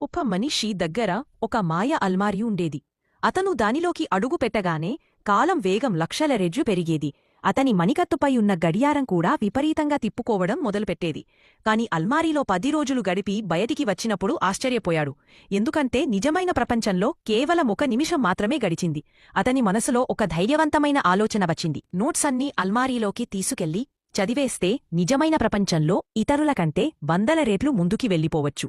ఒక మనిషి దగ్గర ఒక మాయ అల్మారి ఉండేది. అతను దానిలోకి అడుగు పెట్టగానే కాలం వేగం లక్షల రెజ్జు పెరిగేది. అతని మణికత్తుపై ఉన్న గడియారం కూడా విపరీతంగా తిప్పుకోవడం మొదలుపెట్టేది. కాని అల్మారీలో పది రోజులు గడిపి బయటికి వచ్చినప్పుడు ఆశ్చర్యపోయాడు. ఎందుకంటే నిజమైన ప్రపంచంలో కేవలం ఒక నిమిషం మాత్రమే గడిచింది. అతని మనసులో ఒక ధైర్యవంతమైన ఆలోచన వచ్చింది. నోట్సన్నీ అల్మారీలోకి తీసుకెళ్ళి చదివేస్తే నిజమైన ప్రపంచంలో ఇతరుల కంటే వందల రేట్లు ముందుకి వెళ్ళిపోవచ్చు.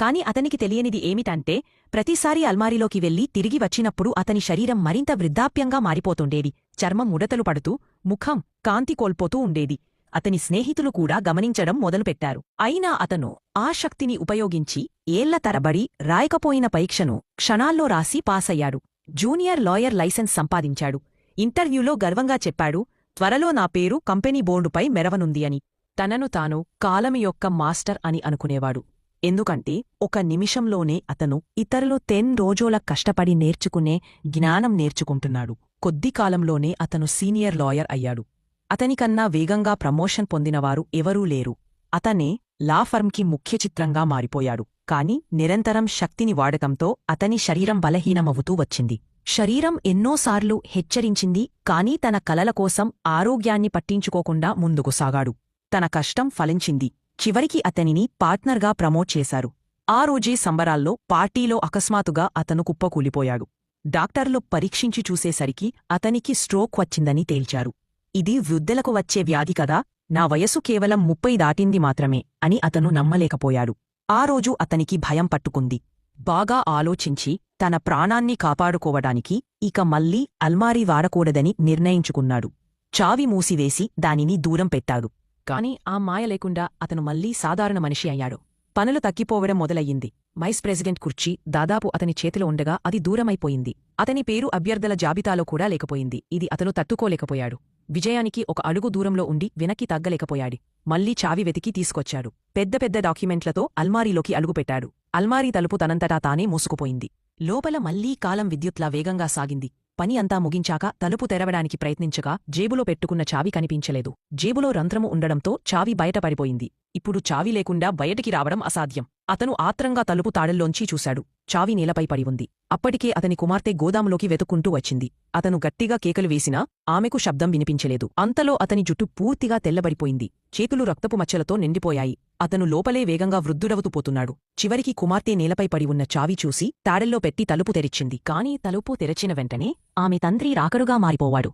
కాని అతనికి తెలియనిది ఏమిటంటే ప్రతిసారి అల్మారిలోకి వెళ్ళి తిరిగి వచ్చినప్పుడు అతని శరీరం మరింత వృద్ధాప్యంగా మారిపోతుండేది. చర్మం ముడతలు పడుతూ ముఖం కాంతి కోల్పోతూ ఉండేది. అతని స్నేహితులు కూడా గమనించడం మొదలుపెట్టారు. అయినా అతను ఆ శక్తిని ఉపయోగించి ఏళ్ళ తరబడి రాయకపోయిన పరీక్షను క్షణాల్లో రాసి పాసయ్యాడు. జూనియర్ లాయర్ లైసెన్స్ సంపాదించాడు. ఇంటర్వ్యూలో గర్వంగా చెప్పాడు త్వరలో నా పేరు కంపెనీ బోర్డుపై మెరవనుంది అని. తనను తాను కాలమి యొక్క మాస్టర్ అని అనుకునేవాడు. ఎందుకంటే ఒక నిమిషంలోనే అతను ఇతరులు తెన్ రోజోల కష్టపడి నేర్చుకునే జ్ఞానం నేర్చుకుంటున్నాడు. కొద్ది కాలంలోనే అతను సీనియర్ లాయర్ అయ్యాడు. అతనికన్నా వేగంగా ప్రమోషన్ పొందినవారు ఎవరూ లేరు. అతనే లా ఫర్మ్కి ముఖ్య చిత్రంగా మారిపోయాడు. కాని నిరంతరం శక్తిని వాడకంతో అతని శరీరం బలహీనమవుతూ వచ్చింది. శరీరం ఎన్నోసార్లు హెచ్చరించింది కాని తన కలల కోసం ఆరోగ్యాన్ని పట్టించుకోకుండా ముందుకు సాగాడు. తన కష్టం ఫలించింది. చివరికి అతనిని పార్ట్నర్గా ప్రమోట్ చేశారు. ఆ రోజే సంబరాల్లో పార్టీలో అకస్మాత్తుగా అతను కుప్పకూలిపోయాడు. డాక్టర్లు పరీక్షించి చూసేసరికి అతనికి స్ట్రోక్ వచ్చిందని తేల్చారు. ఇది వృద్ధులకు వచ్చే వ్యాధి కదా నా వయసు కేవలం ముప్పై దాటింది మాత్రమే అని అతను నమ్మలేకపోయాడు. ఆ రోజు అతనికి భయం పట్టుకుంది. బాగా ఆలోచించి తన ప్రాణాన్ని కాపాడుకోవడానికి ఇక మళ్ళీ అల్మారీ వాడకూడదని నిర్ణయించుకున్నాడు. చావి మూసివేసి దానిని దూరం పెట్టాడు. కాని ఆ మాయ లేకుండా అతను మళ్ళీ సాధారణ మనిషి అయ్యాడు. పనులు తగ్గిపోవడం మొదలయ్యింది. వైస్ ప్రెసిడెంట్ కుర్చీ దాదాపు అతని చేతిలో ఉండగా అది దూరమైపోయింది. అతని పేరు అభ్యర్థుల జాబితాలో కూడా లేకపోయింది. ఇది అతను తట్టుకోలేకపోయాడు. విజయానికి ఒక అడుగు దూరంలో ఉండి వెనక్కి తగ్గలేకపోయాడు. మళ్ళీ చావి వెతికి తీసుకొచ్చాడు. పెద్ద పెద్ద డాక్యుమెంట్లతో అల్మారీలోకి అలుగుపెట్టాడు అల్మారీ తలుపు తనంతటా తానే మూసుకుపోయింది. లోపల మళ్ళీ కాలం విద్యుత్లా వేగంగా సాగింది. పని అంతా ముగించాక తలుపు తెరవడానికి ప్రయత్నించగా జేబులో పెట్టుకున్న చావి కనిపించలేదు. జేబులో రంధ్రము ఉండడంతో చావి బయటపడిపోయింది ఇప్పుడు చావి లేకుండా బయటికి రావడం అసాధ్యం. అతను ఆత్రంగా తలుపు తాడల్లోంచి చూశాడు. చావి నేలపై పడి ఉంది. అప్పటికే అతని కుమార్తె గోదాములోకి వెతుక్కుంటూ వచ్చింది. అతను గట్టిగా కేకలు వేసినా ఆమెకు శబ్దం వినిపించలేదు. అంతలో అతని జుట్టు పూర్తిగా తెల్లబడిపోయింది. చేతులు రక్తపు మచ్చలతో నిండిపోయాయి. అతను లోపలే వేగంగా వృద్ధుడవుతుపోతున్నాడు చివరికి కుమార్తె నేలపై పడి ఉన్న చావి చూసి తాడెల్లో పెట్టి తలుపు తెరిచింది. కాని తలుపు తెరచిన వెంటనే ఆమె తండ్రి రాకరుగా మారిపోవాడు.